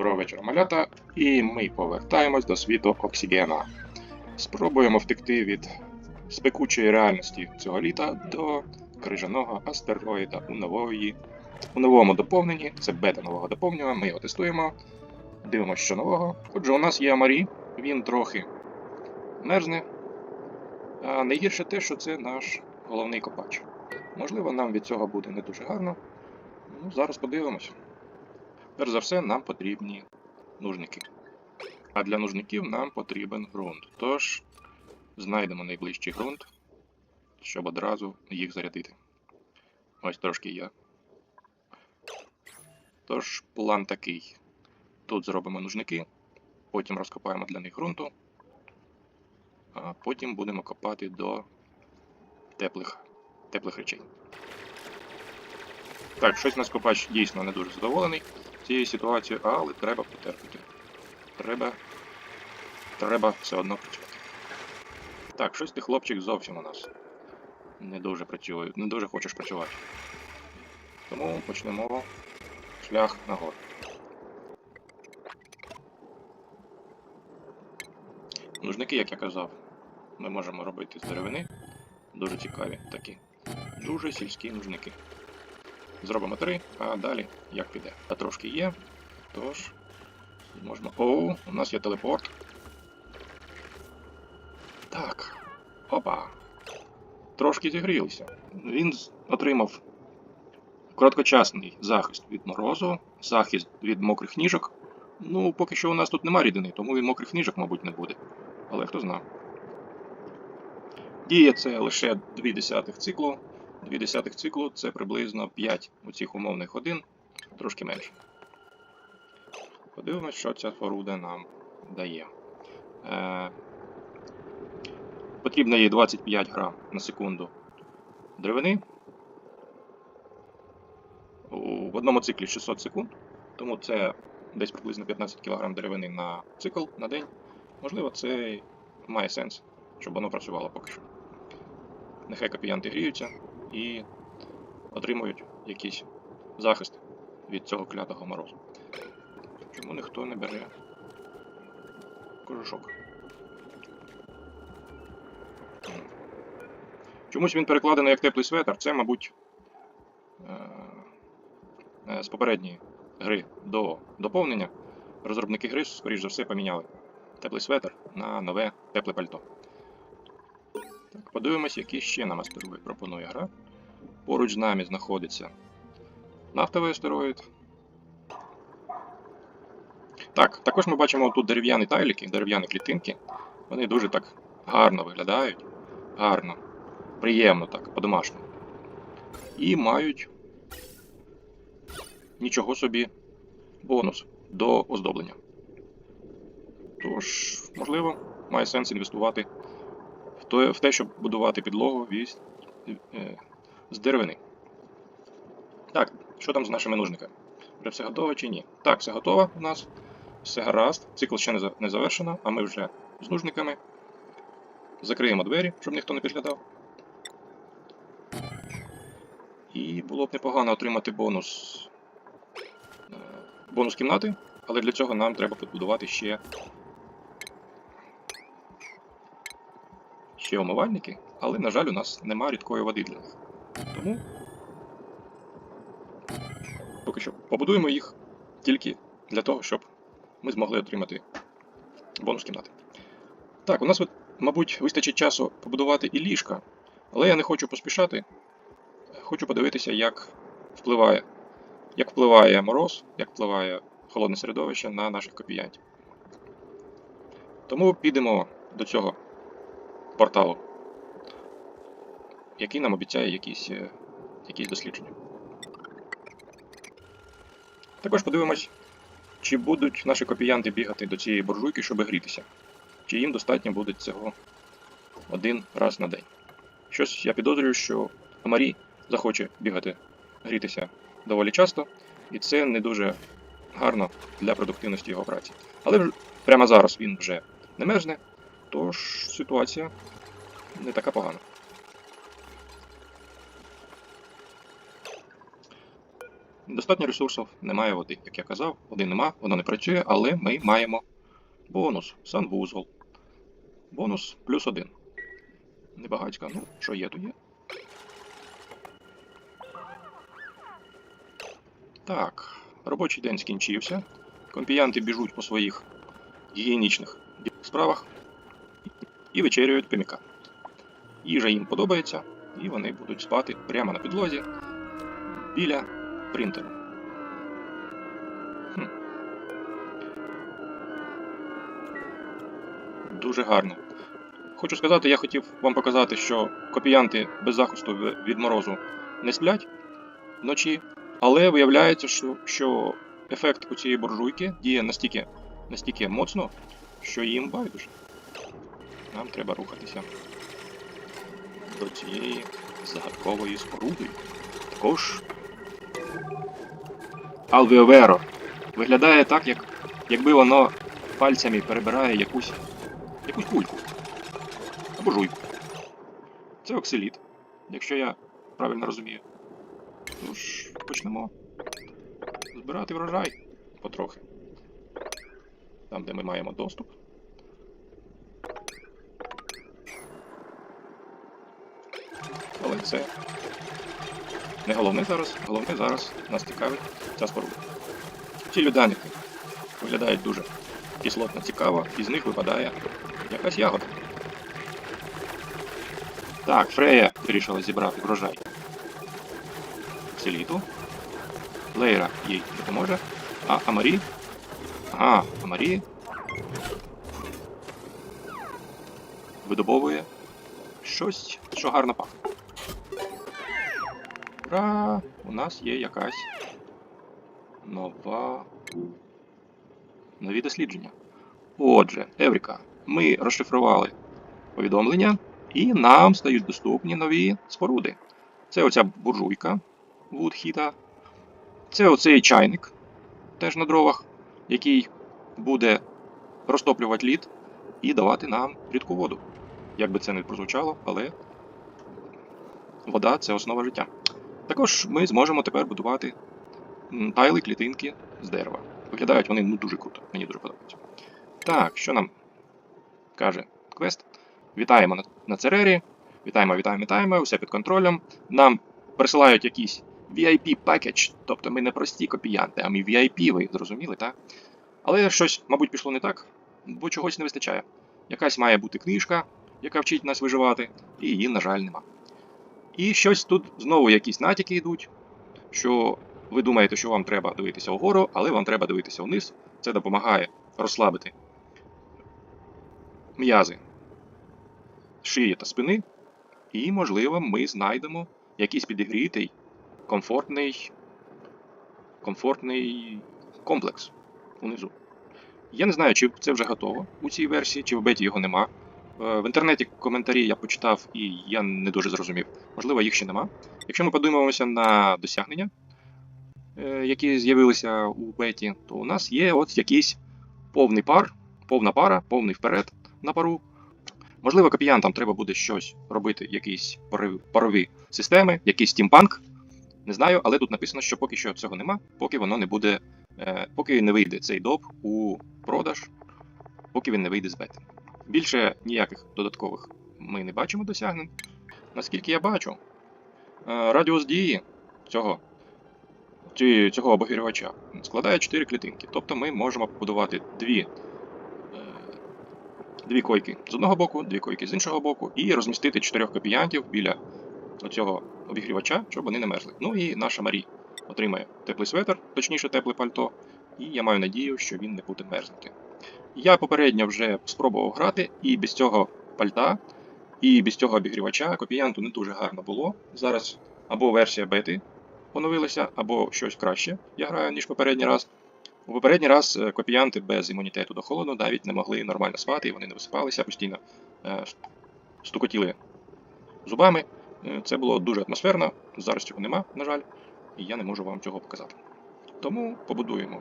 Доброго вечора, малята, і ми повертаємось до світу Оксігена. Спробуємо втекти від спекучої реальності цього літа до крижаного астероїда у нової. У новому доповненні, це бета нового доповнення, ми його тестуємо, дивимося, що нового. Отже, у нас є Амарі, він трохи мерзне. А найгірше те, що це наш головний копач. Можливо, нам від цього буде не дуже гарно. Ну, зараз подивимось. Перш за все, нам потрібні нужники. А для нужників нам потрібен ґрунт. Тож знайдемо найближчий ґрунт, щоб одразу їх зарядити. Ось трошки є. Тож план такий. Тут зробимо нужники, потім розкопаємо для них ґрунту, а потім будемо копати до теплих, теплих речей. Так, щось нас копач дійсно не дуже задоволений цією ситуацією, але треба потерпіти. Треба. Треба все одно працювати. Так, щось ти хлопчик зовсім у нас не дуже працює, не дуже хочеш працювати. Тому почнемо шлях нагору. Нужники, як я казав, ми можемо робити з деревини. Дуже цікаві такі. Дуже сільські нужники. Зробимо три, а далі як піде. А трошки є. Тож. Можемо. Оу, у нас є телепорт. Так. Опа. Трошки зігрілися. Він отримав короткочасний захист від морозу, захист від мокрих ніжок. Ну, поки що у нас тут нема рідини, тому він мокрих ніжок, мабуть, не буде. Але хто знає. Діє це лише 2 десятих циклу. 2 десятих циклу це приблизно 5 оцих умовних годин, трошки менше. Подивимось, що ця споруда нам дає. Е, потрібно їй 25 грам на секунду деревини. В одному циклі 600 секунд, тому це десь приблизно 15 кг деревини на цикл на день. Можливо, це має сенс, щоб воно працювало поки що. Нехай копіянти гріються і отримують якийсь захист від цього клятого морозу. Чому ніхто не бере кожушок? Чомусь він перекладений як теплий светр. Це, мабуть, е, е, з попередньої гри до доповнення. Розробники гри, скоріш за все, поміняли теплий светр на нове тепле пальто. Так, подивимось, які ще нам астероїд пропонує гра. Поруч з нами знаходиться нафтовий астероїд. Так, також ми бачимо тут дерев'яні тайлики, дерев'яні клітинки. Вони дуже так гарно виглядають. Гарно, приємно так, по-домашньому. І мають нічого собі бонус до оздоблення. Тож, можливо, має сенс інвестувати в те, щоб будувати підлогу від, е, з деревини. Так, що там з нашими нужниками? Вже все готово чи ні? Так, все готово у нас. Все гаразд. Цикл ще не завершено, а ми вже з нужниками. Закриємо двері, щоб ніхто не підглядав. І було б непогано отримати бонус. е, Бонус кімнати, але для цього нам треба побудувати ще. Ще умивальники, але, на жаль, у нас немає рідкої води для них. Тому поки що побудуємо їх тільки для того, щоб ми змогли отримати бонус кімнати. Так, у нас, мабуть, вистачить часу побудувати і ліжка, але я не хочу поспішати. Хочу подивитися, як впливає, як впливає мороз, як впливає холодне середовище на наших копіянтів. Тому підемо до цього порталу, який нам обіцяє якісь, е, якісь дослідження. Також подивимось, чи будуть наші копіянти бігати до цієї буржуйки, щоб грітися, чи їм достатньо буде цього один раз на день. Щось я підозрюю, що Амарі захоче бігати, грітися доволі часто, і це не дуже гарно для продуктивності його праці. Але прямо зараз він вже не мерзне, тож ситуація не така погана. Достатньо ресурсів, немає води. Як я казав, води нема, воно не працює, але ми маємо бонус, санвузол. Бонус плюс один. Небагацька, ну, що є, то є. Так, робочий день скінчився. Компіянти біжуть по своїх гігієнічних справах і вечерюють пиміка. Їжа їм подобається, і вони будуть спати прямо на підлозі біля принтеру. Хм. Дуже гарно. Хочу сказати, я хотів вам показати, що копіянти без захисту від морозу не сплять вночі, але виявляється, що, що ефект у цієї буржуйки діє настільки, настільки моцно, що їм байдуже. Нам треба рухатися до цієї загадкової споруди. Також Алвеоверо виглядає так, як, якби воно пальцями перебирає якусь, якусь кульку або жуйку. Це оксиліт, якщо я правильно розумію. Тож, почнемо збирати врожай потрохи. Там, де ми маємо доступ. Але це не головне зараз. Головне зараз нас цікавить ця споруда. Ці людяники виглядають дуже кислотно цікаво, і з них випадає якась ягода. Так, Фрея вирішила зібрати врожай. Селіту. Лейра їй допоможе. А Амарі? Ага, Амарі видобовує щось, що гарно пахне. Ура! У нас є якась нова. Нові дослідження. Отже, Евріка, ми розшифрували повідомлення, і нам стають доступні нові споруди. Це оця буржуйка Вудхіта. Це оцей чайник, теж на дровах, який буде розтоплювати лід і давати нам рідку воду. Як би це не прозвучало, але вода це основа життя. Також ми зможемо тепер будувати тайли, клітинки з дерева. Виглядають вони ну, дуже круто, мені дуже подобається. Так, що нам каже квест? Вітаємо на, на Церері. Вітаємо, вітаємо, вітаємо, все під контролем. Нам присилають якийсь VIP package, тобто ми не прості копіянти, а ми VIP, ви зрозуміли, так? Але щось, мабуть, пішло не так, бо чогось не вистачає. Якась має бути книжка, яка вчить нас виживати, і її, на жаль, нема. І щось тут знову якісь натяки йдуть, що ви думаєте, що вам треба дивитися вгору, але вам треба дивитися вниз. Це допомагає розслабити м'язи шиї та спини. І, можливо, ми знайдемо якийсь підігрітий, комфортний, комфортний комплекс унизу. Я не знаю, чи це вже готово у цій версії, чи в беті його нема. Е, В інтернеті коментарі я почитав і я не дуже зрозумів. Можливо, їх ще нема. Якщо ми подивимося на досягнення, е, які з'явилися у беті, то у нас є от якийсь повний пар, повна пара, повний вперед на пару. Можливо, копіянтам треба буде щось робити, якісь парові, системи, якийсь стімпанк. Не знаю, але тут написано, що поки що цього нема, поки воно не буде, е, поки не вийде цей доп у продаж, поки він не вийде з бети. Більше ніяких додаткових ми не бачимо досягнень. Наскільки я бачу, е, радіус дії цього, цього обогрівача складає 4 клітинки. Тобто ми можемо побудувати дві, е, дві койки з одного боку, дві койки з іншого боку, і розмістити чотирьох копіянтів біля цього обігрівача, щоб вони не мерзли. Ну і наша Марі отримає теплий светр, точніше тепле пальто, і я маю надію, що він не буде мерзнути. Я попередньо вже спробував грати, і без цього пальта, і без цього обігрівача копіянту не дуже гарно було. Зараз або версія бети поновилася, або щось краще я граю, ніж попередній раз. У попередній раз е, копіянти без імунітету до холоду навіть не могли нормально спати, вони не висипалися, постійно е, стукотіли зубами. Е, Це було дуже атмосферно. Зараз цього нема, на жаль, і я не можу вам цього показати. Тому побудуємо.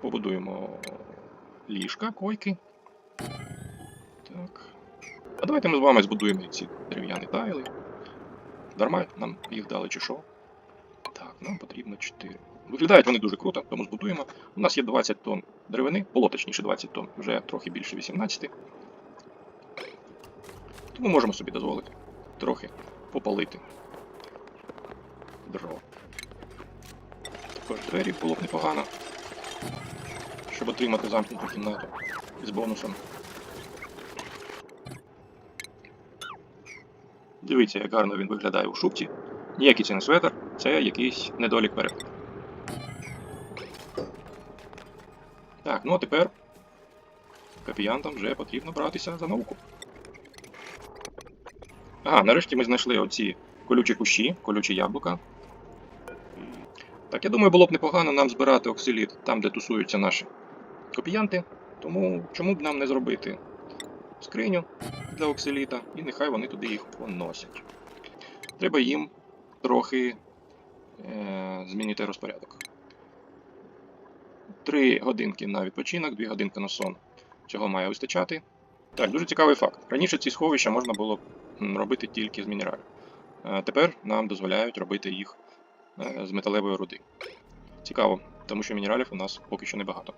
Побудуємо ліжка, койки. Так. А давайте ми з вами збудуємо ці дерев'яні тайли. Дарма нам їх дали чи що. Так. нам потрібно 4. Виглядають вони дуже круто, тому збудуємо. У нас є 20 тонн деревини, було точніше 20 тонн, вже трохи більше 18. Тому можемо собі дозволити трохи попалити дров. Також двері було б непогано, щоб отримати замкнуту кімнату з бонусом. Дивіться, як гарно він виглядає у шубці. Ніякий це не светр, це якийсь недолік перекладу. Так, ну а тепер копіянтам вже потрібно братися за науку. Ага, нарешті ми знайшли оці колючі кущі, колючі яблука. Так, я думаю, було б непогано нам збирати оксиліт там, де тусуються наші копіянти. Тому чому б нам не зробити скриню для оксиліта, і нехай вони туди їх поносять. Треба їм трохи е, змінити розпорядок. Три годинки на відпочинок, дві годинки на сон. Цього має вистачати. Так, дуже цікавий факт. Раніше ці сховища можна було робити тільки з мінералів. Е, Тепер нам дозволяють робити їх з металевої руди. Цікаво, тому що мінералів у нас поки що небагато.